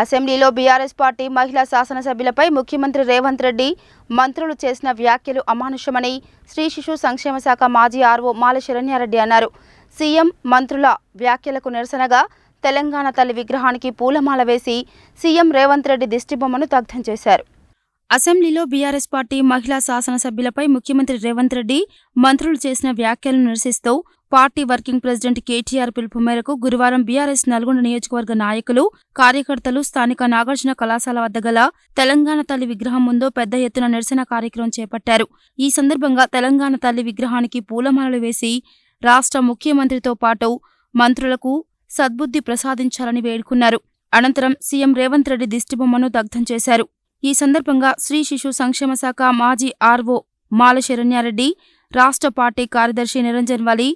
అసెంబ్లీలో BRS party మహిళా శాసనసభ్యులపై ముఖ్యమంత్రి రేవంత్ రెడ్డి మంత్రులు చేసిన వ్యాఖ్యలు అమానుషమని శ్రీ శిశు సంక్షేమ శాఖ మాజీ ఆర్వో మాల శరణ్యారెడ్డి అన్నారు. సీఎం మంత్రుల వ్యాఖ్యలకు నిరసనగా తెలంగాణ తల్లి విగ్రహానికి పూలమాల వేసి సీఎం రేవంత్ రెడ్డి దిష్టిబొమ్మను దగ్ధం చేశారు. అసెంబ్లీలో బీఆర్ఎస్ పార్టీ మహిళా శాసనసభ్యులపై ముఖ్యమంత్రి రేవంత్ రెడ్డి మంత్రులు చేసిన వ్యాఖ్యలను నిరసిస్తూ పార్టీ వర్కింగ్ ప్రెసిడెంట్ కేటీఆర్ పిలుపు మేరకు గురువారం బీఆర్ఎస్ నల్గొండ నియోజకవర్గ నాయకులు కార్యకర్తలు స్థానిక నాగార్జున కళాశాల వద్ద గల తెలంగాణ తల్లి విగ్రహం ముందు పెద్ద ఎత్తున నిరసన కార్యక్రమం చేపట్టారు. ఈ సందర్భంగా తెలంగాణ తల్లి విగ్రహానికి పూలమాలలు వేసి రాష్ట్ర ముఖ్యమంత్రితో పాటు మంత్రులకు సద్బుద్ధి ప్రసాదించాలని వేడుకున్నారు. అనంతరం సీఎం రేవంత్ రెడ్డి దిష్టిబొమ్మను దగ్ధం చేశారు. ఈ సందర్భంగా శ్రీ శిశు సంక్షేమ శాఖ మాజీ ఆర్వో మాల శరణ్యారెడ్డి రాష్ట్ర పార్టీ కార్యదర్శి నిరంజన్ వలి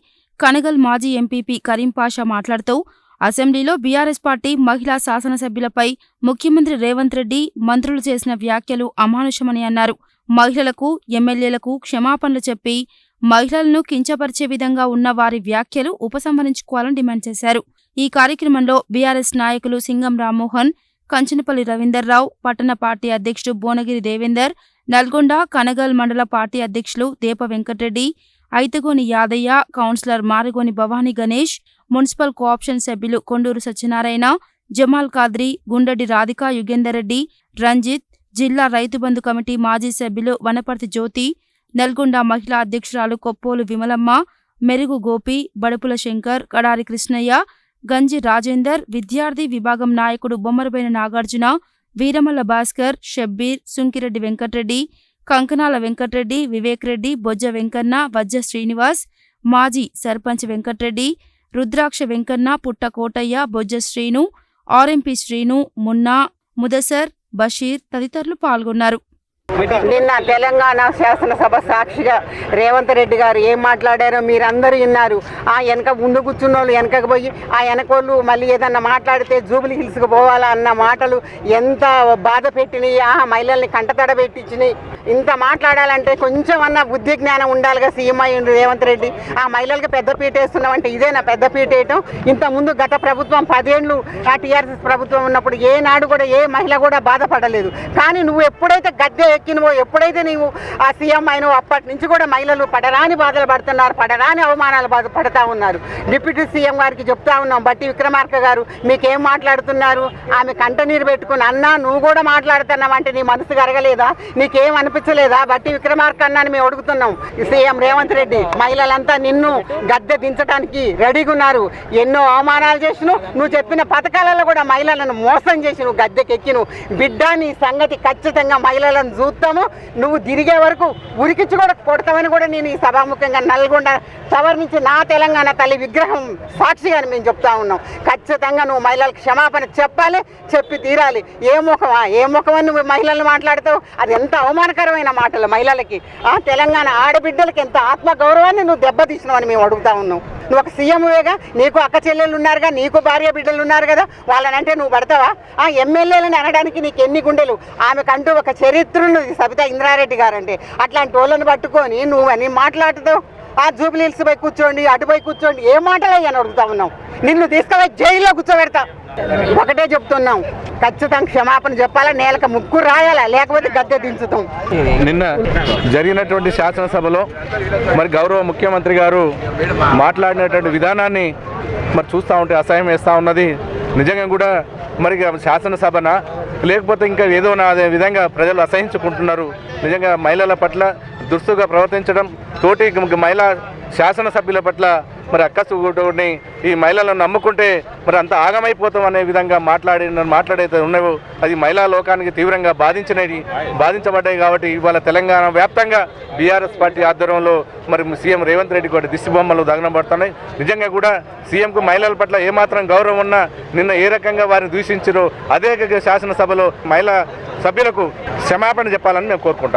కనగల్ మాజీ ఎంపీపీ కరీం పాషా మాట్లాడుతూ అసెంబ్లీలో బీఆర్ఎస్ పార్టీ మహిళా శాసనసభ్యులపై ముఖ్యమంత్రి రేవంత్ రెడ్డి మంత్రులు చేసిన వ్యాఖ్యలు అమానుషమని అన్నారు. మహిళలకు ఎమ్మెల్యేలకు క్షమాపణలు చెప్పి మహిళలను కించపరిచే విధంగా ఉన్న వారి వ్యాఖ్యలు ఉపసంహరించుకోవాలని డిమాండ్ చేశారు. ఈ కార్యక్రమంలో బీఆర్ఎస్ నాయకులు సింగం రామ్మోహన్ కంచనపల్లి రవీందర్రావు పట్టణ పార్టీ అధ్యక్షుడు భువనగిరి దేవేందర్ నల్గొండ కనగల్ మండల పార్టీ అధ్యక్షులు Depa Venkatreddy Aithagoni Yadaiah councillor Maragoni Bhavani Ganesh municipal co-option సభ్యులు కొండూరు సత్యనారాయణ జమాల్ కాద్రి గుండెడి రాధిక యుగేందర్ రెడ్డి రంజిత్ జిల్లా రైతు బంధు కమిటీ మాజీ సభ్యులు వనపర్తి జ్యోతి నల్గొండ మహిళా అధ్యక్షురాలు కొప్పోలు విమలమ్మ మెరుగు గోపి బడుపుల శంకర్ కడారి కృష్ణయ్య గంజి రాజేందర్ విద్యార్థి విభాగం నాయకుడు బొమ్మరబైన నాగార్జున వీరమల్ల భాస్కర్ షబ్బీర్ సుంకిరెడ్డి వెంకటరెడ్డి కంకణాల వెంకటరెడ్డి వివేక్ రెడ్డి బొజ్జ వెంకన్న వజ్జ శ్రీనివాస్ మాజీ సర్పంచ్ వెంకటరెడ్డి రుద్రాక్ష వెంకన్న పుట్ట కోటయ్య బొజ్జ శ్రీను ఆర్ఎంపీ శ్రీను మున్నా ముదసర్ బషీర్ తదితరులు పాల్గొన్నారు. నిన్న తెలంగాణ శాసనసభ సాక్షిగా రేవంత్ రెడ్డి గారు ఏం మాట్లాడారో మీరందరూ విన్నారు. ఆ వెనక ముందు కూర్చున్న వాళ్ళు వెనకకు పోయి ఆ వెనకోళ్ళు మళ్ళీ ఏదన్నా మాట్లాడితే జూబిలీ హిల్స్కి పోవాలా అన్న మాటలు ఎంత బాధ పెట్టినాయి ఆ మహిళల్ని కంటతడ పెట్టించినాయి. ఇంత మాట్లాడాలంటే కొంచెం అన్న బుద్ధి జ్ఞానం ఉండాలిగా సీఎం అయ్యిండు రేవంత్ రెడ్డి. ఆ మహిళలకు పెద్ద పీట వేస్తున్నామంటే ఇదేనా పెద్ద పీట వేయటం? ఇంత ముందు గత ప్రభుత్వం పదేళ్ళు ఆ టీఆర్ఎస్ ప్రభుత్వం ఉన్నప్పుడు ఏ నాడు కూడా ఏ మహిళ కూడా బాధపడలేదు. కానీ నువ్వు ఎప్పుడైతే గద్దె ఎక్కినవో ఎప్పుడైతే నీవు ఆ సీఎం అయినవో అప్పటి నుంచి కూడా మహిళలు పడరాని బాధలు పడుతున్నారు పడరాని అవమానాలు బాధ పడతా ఉన్నారు. డిప్యూటీ సీఎం గారికి చెప్తా ఉన్నాం బట్టి విక్రమార్క గారు మీకేం మాట్లాడుతున్నారు? ఆమె కంట నీరు పెట్టుకుని అన్నా నువ్వు కూడా మాట్లాడుతున్నావు అంటే నీ మనసు కరగలేదా నీకేం అనిపించలేదా బట్టి విక్రమార్కన్నా మేము అడుగుతున్నాం. సీఎం రేవంత్ రెడ్డి మహిళలంతా నిన్ను గద్దె దించడానికి రెడీగా ఉన్నారు. ఎన్నో అవమానాలు చేసినావు. నువ్వు చెప్పిన పథకాలలో కూడా మహిళలను మోసం చేసి నువ్వు గద్దెకెక్కిను బిడ్డ నీ సంగతి ఖచ్చితంగా మహిళలను చూస్తాము. నువ్వు తిరిగే వరకు ఉరికిచ్చి కూడా కొడతామని కూడా నేను ఈ సభాముఖంగా నల్గొండ టవర్ నుంచి నా తెలంగాణ తల్లి విగ్రహం సాక్షిగా మేము చెప్తా ఉన్నాం. ఖచ్చితంగా నువ్వు మహిళలకు క్షమాపణ చెప్పాలి చెప్పి తీరాలి. ఏ ముఖమా? ఏ ముఖమని నువ్వు మహిళలను మాట్లాడతావు? అది ఎంత అవమానకరమైన మాటలు మహిళలకి. ఆ తెలంగాణ ఆడబిడ్డలకి ఎంత ఆత్మ గౌరవాన్ని నువ్వు అని మేము అడుగుతా ఉన్నాం. నువ్వు ఒక సీఎంవేగా నీకు అక్క చెల్లెళ్ళు ఉన్నారుగా నీకు భార్య బిడ్డలు ఉన్నారు కదా వాళ్ళనంటే నువ్వు పడతావా? ఆ ఎమ్మెల్యేలను అనడానికి నీకు ఎన్ని గుండెలు? ఆమెకంటూ ఒక చరిత్రను సబితా ఇంద్రారెడ్డి గారంటే. అట్లాంటి వాళ్ళని పట్టుకొని నువ్వు అని మాట్లాడుతావు. ఆ జూబ్లీ హిల్స్ పై కూర్చోండి అటుపై కూర్చోండి ఏ మాటలు అని అడుగుతా ఉన్నాం నిన్ను తీసుకుపోయి జైల్లో కూర్చోబెడతా. ఒకటే చెప్తున్నాం ఖచ్చితంగా క్షమాపణ చెప్పాలా నేలకు ముక్కు రాయాలా లేకపోతే గద్దె దించుతాం. నిన్న జరిగినటువంటి శాసనసభలో మరి గౌరవ ముఖ్యమంత్రి గారు మాట్లాడినటువంటి విధానాన్ని మరి చూస్తూ ఉంటే అసహ్యం వేస్తూ ఉన్నది. నిజంగా కూడా మరి శాసనసభన లేకపోతే ఇంకా ఏదో నా అదే విధంగా ప్రజలు అసహించుకుంటున్నారు. నిజంగా మహిళల పట్ల దుస్తుగా ప్రవర్తించడం తోటి మహిళా శాసనసభ్యుల పట్ల మరి అక్కసుని ఈ మహిళలను నమ్ముకుంటే మరి అంత ఆగమైపోతాం అనే విధంగా మాట్లాడి మాట్లాడైతే ఉన్నాయో అది మహిళా లోకానికి తీవ్రంగా బాధించినవి బాధించబడ్డాయి కాబట్టి ఇవాళ తెలంగాణ వ్యాప్తంగా బీఆర్ఎస్ పార్టీ ఆధ్వర్యంలో మరి సీఎం రేవంత్ రెడ్డి కూడా దిష్టి బొమ్మలు దగనబడుతున్నాయి నిజంగా కూడా సీఎంకు మహిళల పట్ల ఏమాత్రం గౌరవం ఉన్నా నిన్న ఏ రకంగా వారిని దూషించారో అదే శాసనసభలో మహిళా సభ్యులకు క్షమాపణ చెప్పాలని మేము కోరుకుంటాం.